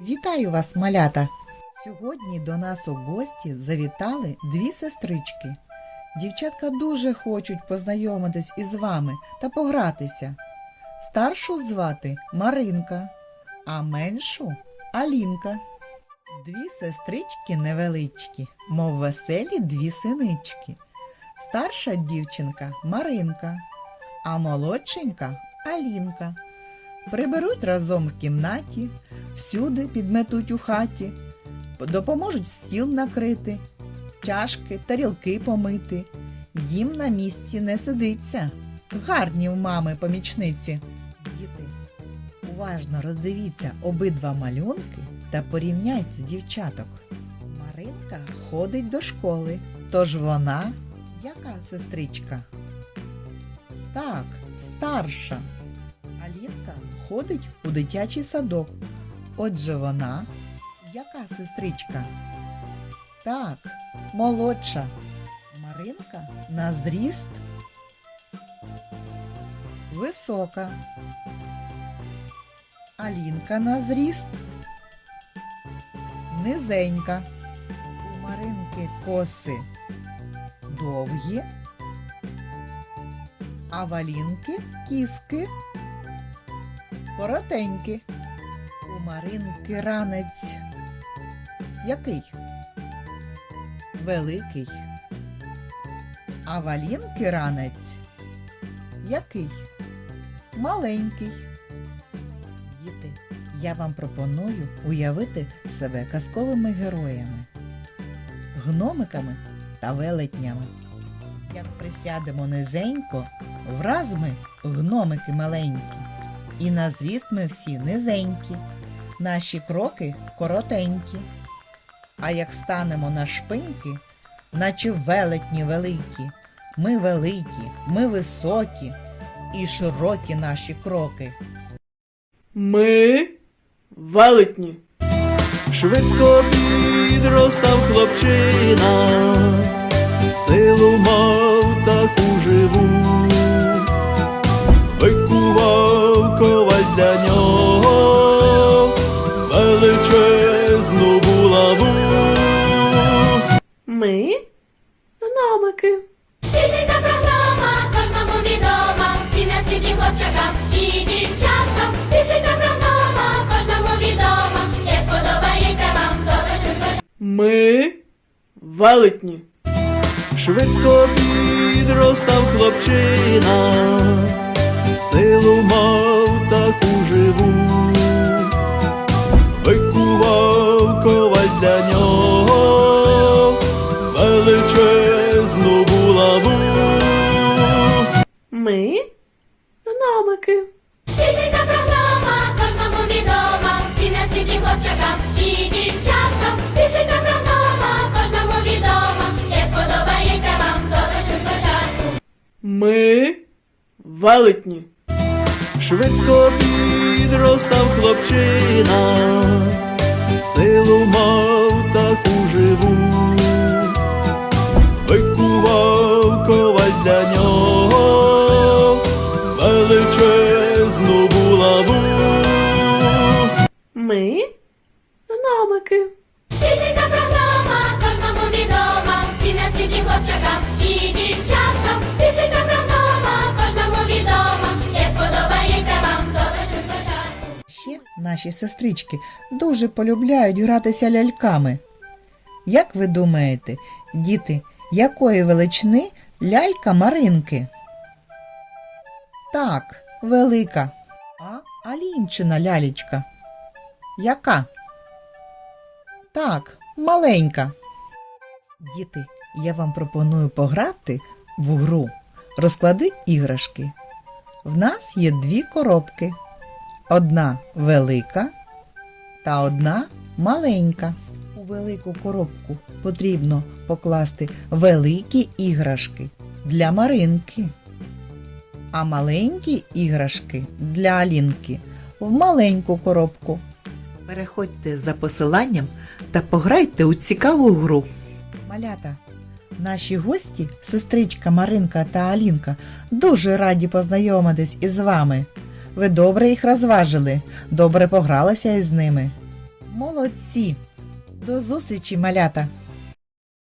Вітаю вас, малята! Сьогодні до нас у гості завітали дві сестрички. Дівчатка дуже хочуть познайомитись із вами та погратися. Старшу звати Маринка, а меншу Алінка. Дві сестрички невеличкі, мов веселі дві синички. Старша дівчинка Маринка, а молодшенька Алінка. Приберуть разом в кімнаті, всюди підметуть у хаті, допоможуть стіл накрити, чашки, тарілки помити. Їм на місці не сидиться. Гарні в мами помічниці. Діти, уважно роздивіться обидва малюнки та порівняйте дівчаток. Маринка ходить до школи, тож вона яка сестричка? Так, старша. Алінка ходить у дитячий садок. Отже, вона яка сестричка? Так, молодша. Маринка на зріст висока. Алінка на зріст низенька. У Маринки коси довгі, а в Алінки кіски коротенькі. У Маринки ранець. Який? Великий. А в Алінки ранець. Який? Маленький. Діти, я вам пропоную уявити себе казковими героями, гномиками та велетнями. Як присядемо низенько, враз ми гномики маленькі. І на зріст ми всі низенькі, наші кроки коротенькі. А як станемо на шпиньки, наче велетні великі, ми великі, ми високі і широкі наші кроки. Ми велетні. Швидко підростав хлопчина, величезну булаву. Ми гномики. Пісенька про гнома кожному відома, всім на світі хлопчакам і дівчаткам. Пісенька про гнома кожному відома, як сподобається вам, то лише. Ми велетні. Швидко підростав хлопчина, силу мав таку живу, Ми гномики. Пісенька про гнома кожному відома, всім на світі хлопчакам і дівчаткам. Пісенька про гнома кожному відома, як сподобається вам, то лише спочатку. Ми велетні. Швидко підростав хлопчина, силу мав таку живу, викував коваль для нього, величезну булаву. Ми гномики. Пісенька про гнома кожному відома, всім на світі хлопчакам і дівчаткам. Пісенька про гнома кожному відома, як сподобається вам, то лише спочатку. Ще наші сестрички дуже полюбляють гратися ляльками. Як ви думаєте, діти, якої величини лялька Маринки? Так, велика. А Алінчина лялечка. Яка? Так, маленька. Діти, я вам пропоную пограти в гру. Розклади іграшки. В нас є дві коробки. Одна велика та одна маленька. У велику коробку потрібно покласти великі іграшки для Маринки, а маленькі іграшки для Алінки в маленьку коробку. Переходьте за посиланням та пограйте у цікаву гру. Малята, наші гості, сестричка Маринка та Алінка, дуже раді познайомитись із вами. Ви добре їх розважили, добре погралися із ними. Молодці! До зустрічі, малята!